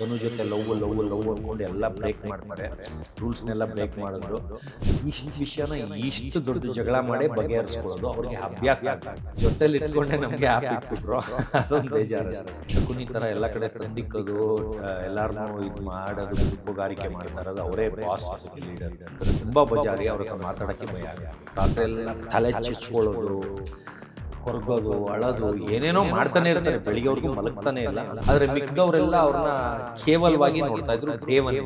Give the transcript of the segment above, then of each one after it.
ಧನು ಜೊತೆ love love love ಅನ್ಕೊಂಡು ಎಲ್ಲ ಬ್ರೇಕ್ ಮಾಡ್ತಾರೆ. ರೂಲ್ಸ್ನೆಲ್ಲ ಬ್ರೇಕ್ ಮಾಡಿದ್ರು. ಇಷ್ಟು ವಿಷಯನ ಇಷ್ಟು ದೊಡ್ಡ ಜಗಳ ಮಾಡಿ ಬಗೆಹರಿಸ್ಕೊಳ್ಳೋದು ಅವ್ರಿಗೆ ಅಭ್ಯಾಸ ಜೊತೆಲಿ ಇಟ್ಕೊಂಡೆ ನಮಗೆ ಆಪ್ ಇಟ್ಬಿಟ್ರು. ಅದೊಂದು ಬೇಜಾರು. ಶಕುನಿ ತರ ಎಲ್ಲ ಕಡೆ ತಂದಿಕ್ಕೋದು ಎಲ್ಲಾರನ್ನೂ ಇದು ಮಾಡೋದು, ಗುಂಪುಗಾರಿಕೆ ಮಾಡ್ತಾ ಇರೋದು ಅವರೇ ಬಾಸ್ ಲೀಡರ್ ತುಂಬಾ ಬಜಾರಿ ಅವ್ರ ಹತ್ರ ಮಾತಾಡಕ್ಕೆ ಭಯ. ರಾತ್ರಿ ಎಲ್ಲ ತಲೆ ಚಿಚ್ಕೊಳ್ಳೋದು. ಹೊರಗೋದು ಅಳೋದು ಏನೇನೋ ಮಾಡ್ತಾನೆ ಇರ್ತಾರೆ. ಬೆಳಿಗ್ಗೆವರೆಗೂ ಮಲಗ್ತಾನೆ ಇಲ್ಲ. ಆದ್ರೆ ಮಿಕ್ಕದವರೆಲ್ಲ ಅವ್ರನ್ನ ಕೇವಲವಾಗಿ ನೋಡ್ತಾ ಇದ್ರು ದೇವನ್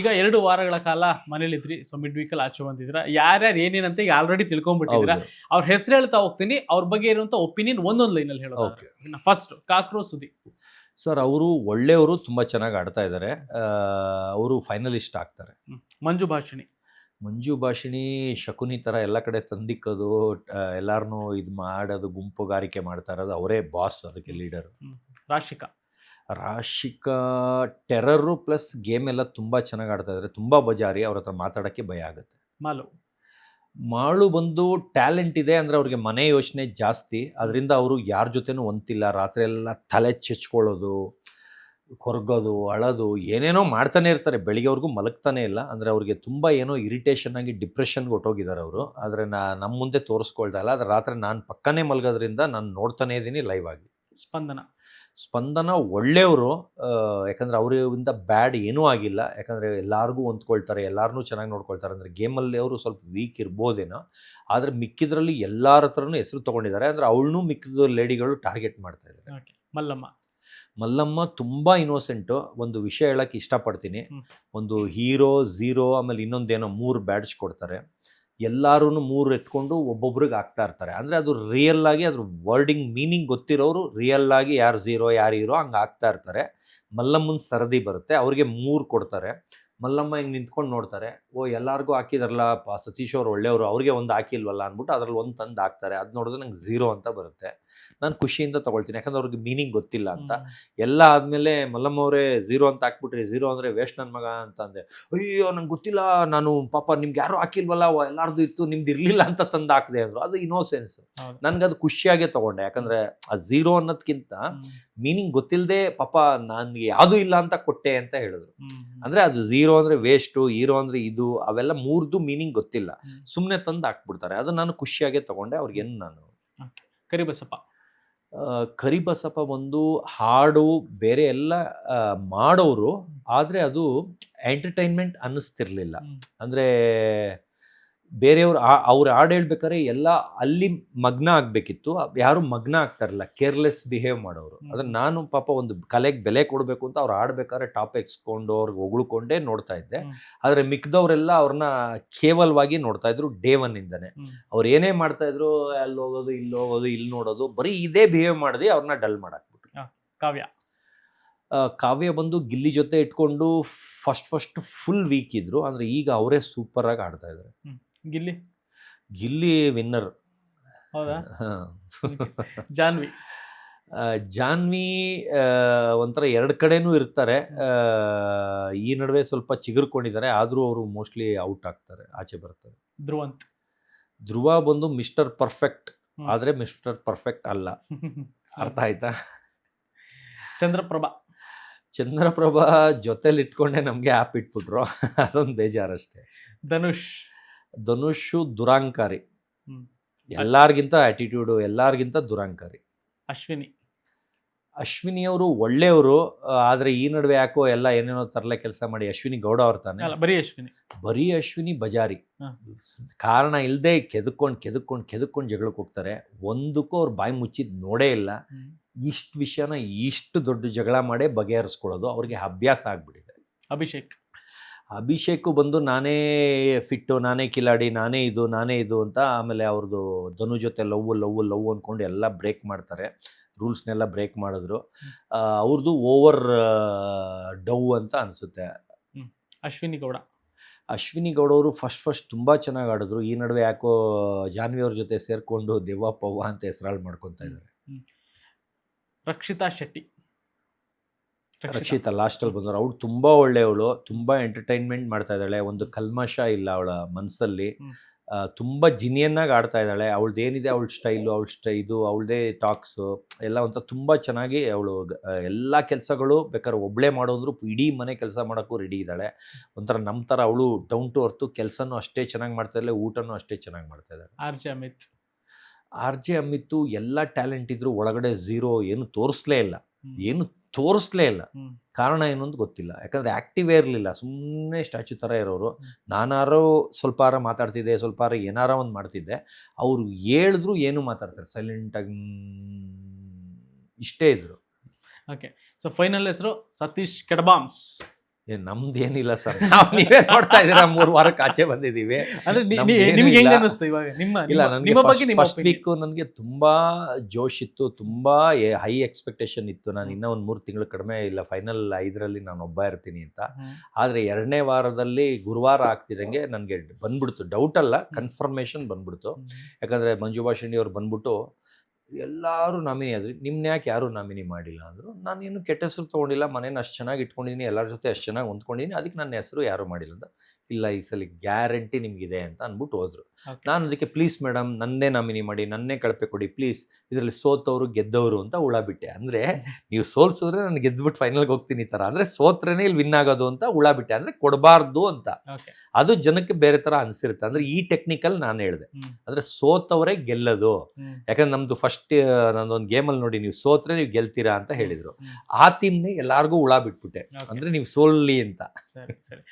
ಈಗ ಎರಡು ವಾರಗಳ ಕಾಲ ಮನೇಲಿದ್ರಿ ಸೊ ಮಿಡ್ ವೀಕಲ್ ಆಚೆ ಬಂದಿದ್ರ ಯಾರ್ಯಾರು ಏನೇನಂತ ಈಗ ಆಲ್ರೆಡಿ ತಿಳ್ಕೊಂಡ್ಬಿಟ್ಟಿದ್ರ. ಅವ್ರ ಹೆಸರು ಹೇಳ್ತಾ ಹೋಗ್ತೀನಿ ಅವ್ರ ಬಗ್ಗೆ ಇರುವಂತ ಒಪಿನಿಯನ್ ಒಂದೊಂದು ಲೈನ್ ಅಲ್ಲಿ ಹೇಳೋದು. ಫಸ್ಟ್ ಕಾಕ್ರೋ ಸುದಿ ಸರ್ ಅವರು ಒಳ್ಳೆಯವರು ತುಂಬ ಚೆನ್ನಾಗಿ ಆಡ್ತಾ ಇದ್ದಾರೆ ಅವರು ಫೈನಲಿಸ್ಟ್ ಆಗ್ತಾರೆ. ಮಂಜು ಭಾಷಿಣಿ. ಮಂಜು ಭಾಷಿಣಿ ಶಕುನಿ ಥರ ಎಲ್ಲ ಕಡೆ ತಂದಿಕ್ಕೋದು ಎಲ್ಲಾರನ್ನೂ ಇದು ಮಾಡೋದು ಗುಂಪುಗಾರಿಕೆ ಮಾಡ್ತಾ ಇರೋದು ಅವರೇ ಬಾಸ್ ಅದಕ್ಕೆ leader. Rashika. Rashika terror plus game ಎಲ್ಲ ತುಂಬ ಚೆನ್ನಾಗಿ ಆಡ್ತಾ ಇದ್ದಾರೆ ತುಂಬ ಬಜಾರಿ ಅವ್ರ ಹತ್ರ ಮಾತಾಡಕ್ಕೆ ಭಯ ಆಗುತ್ತೆ. ಮಾಲು. ಮಾಳು ಬಂದು ಟ್ಯಾಲೆಂಟ್ ಇದೆ ಅಂದರೆ ಅವ್ರಿಗೆ ಮನೆ ಯೋಚನೆ ಜಾಸ್ತಿ. ಅದರಿಂದ ಅವರು ಯಾರ ಜೊತೆನೂ ಒಂತಿಲ್ಲ ರಾತ್ರಿ ಎಲ್ಲ ತಲೆ ಚೆಚ್ಕೊಳ್ಳೋದು, ಕೊರಗೋದು, ಅಳೋದು, ಏನೇನೋ ಮಾಡ್ತಾನೆ ಇರ್ತಾರೆ. ಬೆಳಿಗ್ಗೆವರೆಗೂ ಮಲಗ್ತಾನೆ ಇಲ್ಲ. ಅಂದರೆ ಅವ್ರಿಗೆ ತುಂಬ ಏನೋ ಇರಿಟೇಷನ್ ಆಗಿ ಡಿಪ್ರೆಷನ್ಗೆ ಹೊಟ್ಟೋಗಿದ್ದಾರೆ ಅವರು. ಆದರೆ ನಾ ನಮ್ಮ ಮುಂದೆ ತೋರಿಸ್ಕೊಳ್ತಾ ಇಲ್ಲ. ಆದರೆ ರಾತ್ರಿ ನಾನು ಪಕ್ಕನೇ ಮಲಗೋದ್ರಿಂದ ನಾನು ನೋಡ್ತಾನೇ ಇದ್ದೀನಿ ಲೈವ್ ಆಗಿ. ಸ್ಪಂದನ. ಸ್ಪಂದನ ಒಳ್ಳೆಯವರು ಯಾಕಂದರೆ ಅವರಿಂದ ಬ್ಯಾಡ್ ಏನೂ ಆಗಿಲ್ಲ. ಯಾಕಂದರೆ ಎಲ್ಲರಿಗೂ ಹೊಂದ್ಕೊಳ್ತಾರೆ ಎಲ್ಲರನ್ನೂ ಚೆನ್ನಾಗಿ ನೋಡ್ಕೊಳ್ತಾರೆ. ಅಂದರೆ ಗೇಮಲ್ಲಿ ಅವರು ಸ್ವಲ್ಪ ವೀಕ್ ಇರ್ಬೋದೇನೋ ಆದರೆ ಮಿಕ್ಕಿದ್ರಲ್ಲಿ ಎಲ್ಲರ ಹತ್ರನೂ ಹೆಸರು ತೊಗೊಂಡಿದ್ದಾರೆ. ಅಂದರೆ ಅವಳನ್ನೂ ಮಿಕ್ಕಿದ ಲೇಡಿಗಳು ಟಾರ್ಗೆಟ್ ಮಾಡ್ತಾ ಇದ್ದಾರೆ. ಮಲ್ಲಮ್ಮ. ಮಲ್ಲಮ್ಮ ತುಂಬ ಇನ್ನೋಸೆಂಟು ಒಂದು ವಿಷಯ ಹೇಳಕ್ಕೆ ಇಷ್ಟಪಡ್ತೀನಿ. ಒಂದು ಹೀರೋ ಝೀರೋ ಆಮೇಲೆ ಇನ್ನೊಂದೇನೋ ಮೂರು ಬ್ಯಾಡ್ಸ್ ಕೊಡ್ತಾರೆ. ಎಲ್ಲರೂ ಮೂರು ಎತ್ಕೊಂಡು ಒಬ್ಬೊಬ್ರಿಗೆ ಆಗ್ತಾ ಇರ್ತಾರೆ. ಅಂದರೆ ಅದು ರಿಯಲ್ ಆಗಿ ಅದ್ರ ವರ್ಡಿಂಗ್ ಮೀನಿಂಗ್ ಗೊತ್ತಿರೋರು ರಿಯಲ್ ಆಗಿ ಯಾರು ಝೀರೋ ಯಾರು ಹೀರೋ ಹಂಗೆ ಆಗ್ತಾ ಇರ್ತಾರೆ. ಮಲ್ಲಮ್ಮನ ಸರದಿ ಬರುತ್ತೆ, ಅವ್ರಿಗೆ ಮೂರು ಕೊಡ್ತಾರೆ. ಮಲ್ಲಮ್ಮ ಹಿಂಗೆ ನಿಂತ್ಕೊಂಡು ನೋಡ್ತಾರೆ, ಓ ಎಲ್ಲರಿಗೂ ಹಾಕಿದಾರಲ್ಲ ಸತೀಶ್ ಅವ್ರು ಒಳ್ಳೆಯವರು, ಅವ್ರಿಗೆ ಒಂದು ಹಾಕಿಲ್ವಲ್ಲ ಅಂದ್ಬಿಟ್ಟು ಅದ್ರಲ್ಲಿ ಒಂದು ತಂದು ಹಾಕ್ತಾರೆ. ಅದು ನೋಡಿದ್ರೆ ನಂಗೆ ಝೀರೋ ಅಂತ ಬರುತ್ತೆ. ನಾನು ಖುಷಿಯಿಂದ ತಗೊಳ್ತೀನಿ. ಯಾಕಂದ್ರೆ ಅವ್ರಿಗೆ ಮೀನಿಂಗ್ ಗೊತ್ತಿಲ್ಲ ಅಂತ. ಎಲ್ಲ ಆದಮೇಲೆ ಮಲ್ಲಮ್ಮವರೇ ಝೀರೋ ಅಂತ ಹಾಕ್ಬಿಟ್ರಿ ಝೀರೋ ಅಂದರೆ ವೇಸ್ಟ್ ನನ್ನ ಮಗ ಅಂತ ಅಂದೆ. ಅಯ್ಯೋ ನಂಗೆ ಗೊತ್ತಿಲ್ಲ. ನಾನು ಪಾಪ ನಿಮ್ಗೆ ಯಾರು ಹಾಕಿಲ್ವಲ್ಲ. ಎಲ್ಲಾರ್ದು ಇತ್ತು. ನಿಮ್ದು ಇರಲಿಲ್ಲ ಅಂತ ತಂದು ಹಾಕಿದೆ ಅಂದರು. ಅದು ಇನೋಸೆನ್ಸ್ ಅದು ಖುಷಿಯಾಗೇ ತಗೊಂಡೆ. ಯಾಕಂದರೆ ಆ ಝೀರೋ ಅನ್ನೋದಕ್ಕಿಂತ ಮೀನಿಂಗ್ ಗೊತ್ತಿಲ್ಲದೆ ಪಾಪ ನನಗೆ ಯಾವುದೂ ಇಲ್ಲ ಅಂತ ಕೊಟ್ಟೆ ಅಂತ ಹೇಳಿದ್ರು. ಅಂದರೆ ಅದು ಝೀರೋ ಅಂದರೆ ವೇಸ್ಟು ಹೀರೋ ಅಂದರೆ ಇದು ಅವೆಲ್ಲ ಮೂರ್ದು ಮೀನಿಂಗ್ ಗೊತ್ತಿಲ್ಲ. ಸುಮ್ಮನೆ ತಂದು ಹಾಕ್ಬಿಡ್ತಾರೆ. ಅದು ನಾನು ಖುಷಿಯಾಗೆ ತಗೊಂಡೆ. ಅವ್ರಿಗೇನು ನಾನು ಕರಿಬಸಪ್ಪ. ಕರಿಬಸಪ್ಪ ಒಂದು ಹಾಡು ಬೇರೆ ಎಲ್ಲ ಮಾಡೋರು ಆದರೆ ಅದು ಎಂಟರ್ಟೈನ್ಮೆಂಟ್ ಅನ್ನಿಸ್ತಿರ್ಲಿಲ್ಲ. ಅಂದರೆ ಬೇರೆಯವ್ರು ಆ ಅವ್ರು ಹಾಡು ಹೇಳ್ಬೇಕಾದ್ರೆ ಎಲ್ಲ ಅಲ್ಲಿ ಮಗ್ನ ಆಗಬೇಕಿತ್ತು. ಯಾರು ಮಗ್ನ ಆಗ್ತಾರಲ್ಲ ಕೇರ್ಲೆಸ್ ಬಿಹೇವ್ ಮಾಡೋರು. ಅದನ್ನ ನಾನು ಪಾಪ ಒಂದು ಕಲೆಗೆ ಬೆಲೆ ಕೊಡಬೇಕು ಅಂತ ಅವ್ರು ಆಡ್ಬೇಕಾದ್ರೆ ಟಾಪ್ ಎಕ್ಸ್ಕೊಂಡು ಅವ್ರಿಗೆ ಹೊಗಳ್ಕೊಂಡೇ ನೋಡ್ತಾ ಇದ್ದೆ. ಆದ್ರೆ ಮಿಕ್ದವರೆಲ್ಲ ಅವ್ರನ್ನ ಕೇವಲವಾಗಿ ನೋಡ್ತಾ ಇದ್ರು ಡೇ ಒನ್ನಿಂದನೇ ಅವ್ರು ಏನೇ ಮಾಡ್ತಾ ಇದ್ರು ಅಲ್ಲಿ ಹೋಗೋದು ಇಲ್ಲಿ ಹೋಗೋದು ಇಲ್ಲಿ ನೋಡೋದು ಬರೀ ಇದೇ ಬಿಹೇವ್ ಮಾಡಿದೆ ಅವ್ರನ್ನ ಡಲ್ ಮಾಡಾಕ್ಬಿಟ್ರು. ಕಾವ್ಯ. ಕಾವ್ಯ ಬಂದು ಗಿಲ್ಲಿ ಜೊತೆ ಇಟ್ಕೊಂಡು ಫಸ್ಟ್ ಫಸ್ಟ್ ಫುಲ್ ವೀಕ್ ಇದ್ರು. ಅಂದ್ರೆ ಈಗ ಅವರೇ ಸೂಪರ್ ಆಗಿ ಆಡ್ತಾ ಇದ್ದಾರೆ ಗಿಲ್ಲಿ? ಗಿಲ್ಲಿ ವಿನ್ನರ್ ಹೌದಾ? ಜಾನ್ವಿ. ಜಾನ್ವಿ ಒಂಥರ ಎರಡು ಕಡೆನೂ ಇರ್ತಾರೆ. ಈ ನಡುವೆ ಸ್ವಲ್ಪ ಚಿಗುರ್ಕೊಂಡಿದ್ದಾರೆ. ಆದರೂ ಅವರು ಮೋಸ್ಟ್ಲಿ ಔಟ್ ಆಗ್ತಾರೆ ಆಚೆ ಬರ್ತಾರೆ. ಧ್ರುವಂತ್. ಧ್ರುವ ಬಂದು ಮಿಸ್ಟರ್ ಪರ್ಫೆಕ್ಟ್. ಆದರೆ ಮಿಸ್ಟರ್ ಪರ್ಫೆಕ್ಟ್ ಅಲ್ಲ. ಅರ್ಥ ಆಯ್ತಾ? ಚಂದ್ರಪ್ರಭಾ. ಚಂದ್ರಪ್ರಭಾ ಜೊತೆಲಿ ಇಟ್ಕೊಂಡೆ ನಮಗೆ ಆ್ಯಪ್ ಇಟ್ಬಿಟ್ರು. ಅದೊಂದು ಬೇಜಾರಷ್ಟೇ. ಧನುಷ್. ಧನುಷು ದುರಾಂಕಾರಿ. ಎಲ್ಲರಿಗಿಂತ ಆಟಿಟ್ಯೂಡು ಎಲ್ಲಾರ್ಗಿಂತ ದುರಾಂಕಾರಿ. ಅಶ್ವಿನಿ. ಅಶ್ವಿನಿ ಅವರು ಒಳ್ಳೆಯವರು ಆದರೆ ಈ ನಡುವೆ ಯಾಕೋ ಎಲ್ಲ ಏನೇನೋ ತರಲೆ ಕೆಲಸ ಮಾಡಿ ಅಶ್ವಿನಿ ಗೌಡ ಅವ್ರ ತಾನೆ. ಅಲ್ಲ ಬರೀ ಅಶ್ವಿನಿ. ಬರೀ ಅಶ್ವಿನಿ ಬಜಾರಿ. ಕಾರಣ ಇಲ್ಲದೆ ಕೆದಕೊಂಡ್ ಕೆದಕ್ಕೊಂಡು ಕೆದಕ್ಕೊಂಡು ಜಗಳಕ್ಕೆ ಹೋಗ್ತಾರೆ. ಒಂದಕ್ಕೂ ಅವ್ರು ಬಾಯಿ ಮುಚ್ಚಿದ್ ನೋಡೇ ಇಲ್ಲ. ಇಷ್ಟು ವಿಷಯನ ಇಷ್ಟು ದೊಡ್ಡ ಜಗಳ ಮಾಡೇ ಬಗೆಹರಿಸ್ಕೊಳ್ಳೋದು ಅವ್ರಿಗೆ ಅಭ್ಯಾಸ ಆಗ್ಬಿಟ್ಟಿದೆ. ಅಭಿಷೇಕ್. ಅಭಿಷೇಕು ಬಂದು ನಾನೇ ಫಿಟ್ಟು ನಾನೇ ಕಿಲಾಡಿ ನಾನೇ ಇದು ನಾನೇ ಇದು ಅಂತ ಆಮೇಲೆ ಅವ್ರದ್ದು ಧನು ಜೊತೆ ಲವ್ ಲವ್ ಲವ್ ಅಂದ್ಕೊಂಡು ಎಲ್ಲ ಬ್ರೇಕ್ ಮಾಡ್ತಾರೆ. ರೂಲ್ಸ್ನೆಲ್ಲ ಬ್ರೇಕ್ ಮಾಡಿದ್ರು. ಅವ್ರದ್ದು ಓವರ್ ಡೌ ಅಂತ ಅನಿಸುತ್ತೆ. ಅಶ್ವಿನಿ ಗೌಡ. ಅಶ್ವಿನಿ ಗೌಡ ಅವರು ಫಸ್ಟ್ ಫಸ್ಟ್ ತುಂಬ ಚೆನ್ನಾಗಿ ಆಡಿದ್ರು. ಈ ನಡುವೆ ಯಾಕೋ ಜಾನ್ವಿ ಅವ್ರ ಜೊತೆ ಸೇರಿಕೊಂಡು ದೆವ್ವ ಪವ್ವ ಅಂತ ಹೆಸರಾಳು ಮಾಡ್ಕೊತಾ ಇದ್ದಾರೆ ರಕ್ಷಿತಾ ಶೆಟ್ಟಿ. ರಕ್ಷಿತಾ. ಲಾಸ್ಟಲ್ಲಿ ಬಂದವರು. ಅವಳು ತುಂಬ ಒಳ್ಳೆಯವಳು ತುಂಬ ಎಂಟರ್ಟೈನ್ಮೆಂಟ್ ಮಾಡ್ತಾ ಇದ್ದಾಳೆ. ಒಂದು ಕಲ್ಮಶ ಇಲ್ಲ ಅವಳ ಮನಸ್ಸಲ್ಲಿ ತುಂಬಾ ಜಿನಿಯನ್ನಾಗಿ ಆಡ್ತಾ ಇದ್ದಾಳೆ. ಅವಳದೇನಿದೆ ಏನಿದೆ ಅವಳ ಸ್ಟೈಲು ಅವಳ ಸ್ಟೈ ಇದು ಅವಳದೇ ಟಾಕ್ಸು ಎಲ್ಲ ಒಂಥರ ತುಂಬ ಚೆನ್ನಾಗಿ ಅವಳು ಎಲ್ಲ ಕೆಲಸಗಳು ಬೇಕಾದ್ರೆ ಒಬ್ಬಳೇ ಮಾಡೋದ್ರು ಇಡೀ ಮನೆ ಕೆಲಸ ಮಾಡೋಕ್ಕೂ ರೆಡಿ ಇದ್ದಾಳೆ. ಒಂಥರ ನಮ್ಮ ಥರ ಅವಳು ಡೌನ್ ಟು ಅರ್ತು ಕೆಲಸನೂ ಅಷ್ಟೇ ಚೆನ್ನಾಗಿ ಮಾಡ್ತಾ ಇದ್ದಾಳೆ ಊಟನೂ ಅಷ್ಟೇ ಚೆನ್ನಾಗಿ ಮಾಡ್ತಾ ಇದ್ದಾಳೆ. R J Amit. R J Amit ಎಲ್ಲ ಟ್ಯಾಲೆಂಟ್ ಇದ್ರು ಒಳಗಡೆ ಝೀರೋ ಏನು ತೋರಿಸ್ಲೇ ಇಲ್ಲ. ಏನು ತೋರಿಸ್ಲೇ ಇಲ್ಲ. ಕಾರಣ ಏನು ಅಂತ ಗೊತ್ತಿಲ್ಲ. ಯಾಕಂದ್ರೆ ಆ್ಯಕ್ಟಿವೇ ಇರಲಿಲ್ಲ. ಸುಮ್ಮನೆ ಸ್ಟ್ಯಾಚು ಥರ ಇರೋರು. ನಾನಾರೋ ಸ್ವಲ್ಪಾರ ಮಾತಾಡ್ತಿದ್ದೆ ಸ್ವಲ್ಪಾರ ಏನಾರ ಒಂದು ಮಾಡ್ತಿದ್ದೆ. ಅವರು ಹೇಳಿದ್ರು ಏನು ಮಾತಾಡ್ತಾರೆ. ಸೈಲೆಂಟಾಗಿ ಇಷ್ಟೇ ಇದ್ರು. ಓಕೆ ಸೊ ಫೈನಲ್ ಹೆಸರು ಸತೀಶ್ ಕೆಡಬಾಮ್ಸ್. ನಮ್ದು ಏನಿಲ್ಲ ಸರ್. ನಾವು ನೀವೇ ನೋಡ್ತಾ ಇದ್ದೀರಾ ಮೂರು ವಾರಕ್ಕೆ ಆಚೆ ಬಂದಿದ್ದೀವಿ. ನಿಮ್ಗೆ. ಅನ್ನಿಸ್ತು ಇವಾಗ? ನಿಮ್ಮ ಇಲ್ಲ ನನಗೆ ಫಸ್ಟ್. ವೀಕ್ ನನಗೆ ತುಂಬಾ ಜೋಶ್ ಇತ್ತು ತುಂಬಾ ಹೈ ಎಕ್ಸ್ಪೆಕ್ಟೇಷನ್ ಇತ್ತು. ನಾನು ಇನ್ನೂ ಒಂದು ಮೂರು ತಿಂಗಳು ಕಡಿಮೆ ಇಲ್ಲ ಫೈನಲ್ ಐದರಲ್ಲಿ ನಾನು ಒಬ್ಬ ಇರ್ತೀನಿ ಅಂತ. ಆದರೆ ಎರಡನೇ ವಾರದಲ್ಲಿ ಗುರುವಾರ ಆಗ್ತಿದ್ದಂಗೆ ನನಗೆ ಬಂದ್ಬಿಡ್ತು. ಡೌಟ್ ಅಲ್ಲ ಕನ್ಫರ್ಮೇಷನ್ ಬಂದ್ಬಿಡ್ತು. ಯಾಕಂದ್ರೆ ಯಾಕಂದರೆ ಮಂಜು ಭಾಷಿಣಿ ಅವ್ರು ಬಂದ್ಬಿಟ್ಟು ಎಲ್ಲರೂ ನಾಮಿನಿ ಆದ್ರಿ. ನಿಮ್ಮನ್ನ ಯಾಕೆ ಯಾರೂ ನಾಮಿನಿ ಮಾಡಿಲ್ಲ ಅಂದರು ನಾನು ಏನು ಕೆಟ್ಟ ಹೆಸರು ತೊಗೊಂಡಿಲ್ಲ ಮನೇನ ಅಷ್ಟು ಚೆನ್ನಾಗಿ ಇಟ್ಕೊಂಡಿದ್ದೀನಿ ಎಲ್ಲರ ಜೊತೆ ಅಷ್ಟು ಚೆನ್ನಾಗಿ ಹೊಂದ್ಕೊಂಡಿದ್ದೀನಿ ಅದಕ್ಕೆ ನನ್ನ ಹೆಸರು ಯಾರು ಮಾಡಿಲ್ಲ ಅಂತ. ಇಲ್ಲ ಈ ಸಲ ಗ್ಯಾರಂಟಿ ನಿಮಗಿದೆ ಅಂತ ಅಂದ್ಬಿಟ್ಟು ಹೋದ್ರು. ನಾನು ಅದಕ್ಕೆ ಪ್ಲೀಸ್ ಮೇಡಮ್ ನನ್ನೇ ನಾಮಿನಿ ಮಾಡಿ ನನ್ನೇ ಕಳಪೆ ಕೊಡಿ ಪ್ಲೀಸ್ ಇದರಲ್ಲಿ ಸೋತವರು ಗೆದ್ದವರು ಅಂತ ಹುಳ ಬಿಟ್ಟೆ. ಅಂದರೆ ನೀವು ಸೋಲ್ಸಿದ್ರೆ ನಾನು ಗೆದ್ಬಿಟ್ಟು ಫೈನಲ್ಗೆ ಹೋಗ್ತೀನಿ ಈ ಥರ ಅಂದರೆ ಸೋತ್ರೇನೆ ಇಲ್ಲಿ ವಿನ್ ಆಗೋದು ಅಂತ ಹುಳ ಬಿಟ್ಟೆ. ಅಂದರೆ ಕೊಡಬಾರ್ದು ಅಂತ. ಅದು ಜನಕ್ಕೆ ಬೇರೆ ಥರ ಅನಿಸಿರುತ್ತೆ. ಅಂದರೆ ಈ ಟೆಕ್ನಿಕಲ್ ನಾನು ಹೇಳಿದೆ. ಅಂದ್ರೆ ಅಂದರೆ ಸೋತವರೇ ಗೆಲ್ಲೋದು. ಯಾಕಂದ್ರೆ ನಮ್ದು ಫಸ್ಟ್ ನಂದೊಂದು ಗೇಮಲ್ಲಿ ನೋಡಿ ನೀವು ಸೋತ್ರೆ ನೀವು ಗೆಲ್ತೀರಾ ಅಂತ ಹೇಳಿದ್ರು. ಆ ಥೀಮ್ನೇ ಎಲ್ಲಾರ್ಗೂ ಹುಳ ಬಿಟ್ಬಿಟ್ಟೆ. ಅಂದರೆ ಅಂದ್ರೆ ನೀವು ಸೋಲ್ಲಿ ಅಂತ. ಸರಿ ಸರಿ.